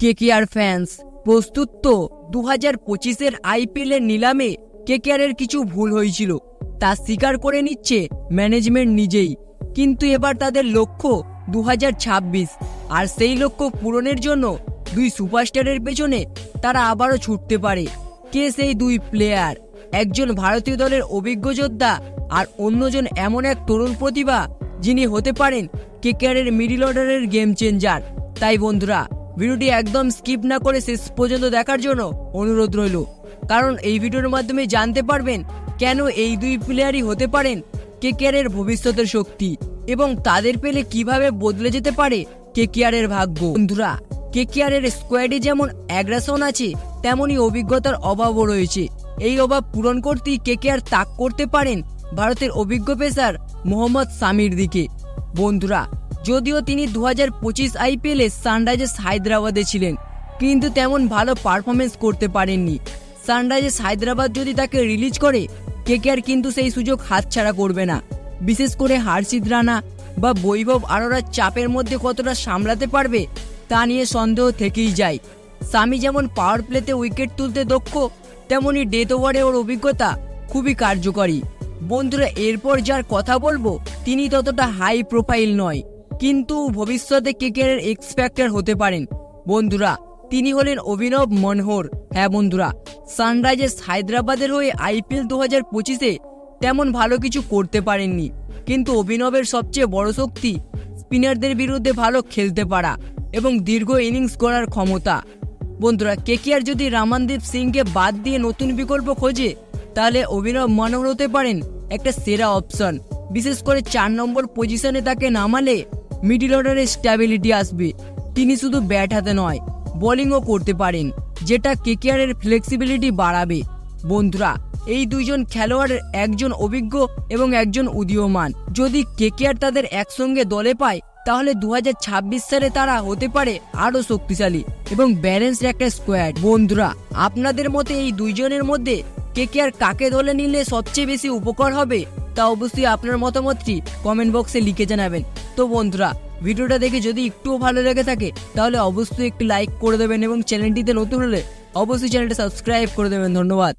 KKR fans. প্রস্তুত তো দু হাজার পঁচিশের আইপিএল এর নিলামে কেকেআরের কিছু ভুল হয়েছিল। তা স্বীকার করে নিচ্ছে ম্যানেজমেন্ট নিজেই। কিন্তু এবার তাদের লক্ষ্য দু হাজার ছাব্বিশ। আর সেই লক্ষ্য পূরণের জন্য দুই সুপারস্টারের পেছনে তারা আবারও ছুটতে পারে। কে সেই দুই প্লেয়ার? একজন ভারতীয় দলের অভিজ্ঞ যোদ্ধা আর অন্যজন এমন এক তরুণ প্রতিভা যিনি হতে পারেন কেকেআরের মিডিল অর্ডারের গেম চেঞ্জার। তাই বন্ধুরা ভিডিওটি একদম স্কিপ না করে শেষ পর্যন্ত দেখার জন্য অনুরোধ রইল। কারণ এই ভিডিওর মাধ্যমে জানতে পারবেন কেন এই দুই প্লেয়ারই হতে পারেন কেকেআরের ভবিষ্যতের শক্তি এবং তাদের পেলে কীভাবে বদলে যেতে পারে কেকেআরের ভাগ্য। বন্ধুরা কেকেআরের স্কোয়াডে যেমন অ্যাগ্রাসন আছে, তেমনই অভিজ্ঞতার অভাবও রয়েছে। এই অভাব পূরণ করতেই কেকেআর তাক করতে পারেন ভারতের অভিজ্ঞ পেসার মোহাম্মদ সামির দিকে। বন্ধুরা যদিও তিনি দু হাজার পঁচিশ আইপিএলে সানরাইজার্স হায়দ্রাবাদে ছিলেন, কিন্তু তেমন ভালো পারফরমেন্স করতে পারেননি। সানরাইজার্স হায়দ্রাবাদ যদি তাকে রিলিজ করে, কেকেআর কিন্তু সেই সুযোগ হাতছাড়া করবে না। বিশেষ করে হার্ষিদ রানা বা বৈভব আরোরার চাপের মধ্যে কতটা সামলাতে পারবে, তা নিয়ে সন্দেহ থেকেই যায়। সামি যেমন পাওয়ার প্লেতে উইকেট তুলতে দক্ষ, তেমনি ডেথ ওভারে ওর অভিজ্ঞতা খুবই কার্যকরী। বন্ধুরা, এরপর যার কথা বলব, তিনি ততটা হাই প্রোফাইল নয়। কিন্তু ভবিষ্যতে কেকের এক্সপেক্টার হতে পারেন। বন্ধুরা, তিনি হলেন অভিনব মনহর। হ্যাঁ বন্ধুরা, সানরাইজার্স হায়দ্রাবাদের হয়ে আইপিএল দু হাজার পঁচিশে তেমন ভালো কিছু করতে পারেননি। কিন্তু অভিনবের সবচেয়ে বড় শক্তি স্পিনারদের বিরুদ্ধে ভালো খেলতে পারা এবং দীর্ঘ ইনিংস করার ক্ষমতা। বন্ধুরা, কেকেআর যদি রামানদীপ সিংকে বাদ দিয়ে নতুন বিকল্প খোঁজে, তাহলে অভিনব মনোহর হতে পারেন একটা সেরা অপশন। বিশেষ করে চার নম্বর পজিশনে তাকে নামালে মিডিল অর্ডারে স্ট্যাবিলিটি আসবে। তিনি শুধু ব্যাট হাতে নয় বোলিংও করতে পারেন, যেটা কেকেআরের ফ্লেক্সিবিলিটি বাড়াবে। বন্ধুরা, এই দুইজন খেলোয়াড়ের একজন অভিজ্ঞ এবং একজন উদীয়মান। যদি কেকেআর তাদের একসঙ্গে দলে পায়, তাহলে দু হাজার ছাব্বিশ সালে তারা হতে পারে আরও শক্তিশালী এবং ব্যালেন্সড একটা স্কোয়াড বন্ধুরা, আপনাদের মতে এই দুইজনের মধ্যে কেকেআর কাকে দলে নিলে সবচেয়ে বেশি উপকার হবে? তা অবশ্যই আপনার মতামতটি কমেন্ট বক্সে লিখে জানাবেন। তো বন্ধুরা, ভিডিওটা দেখে যদি একটুও ভালো লেগে থাকে, তাহলে অবশ্যই একটু লাইক করে দেবেন এবং চ্যানেলটিতে নতুন হলে অবশ্যই চ্যানেলটা সাবস্ক্রাইব করে দেবেন। ধন্যবাদ।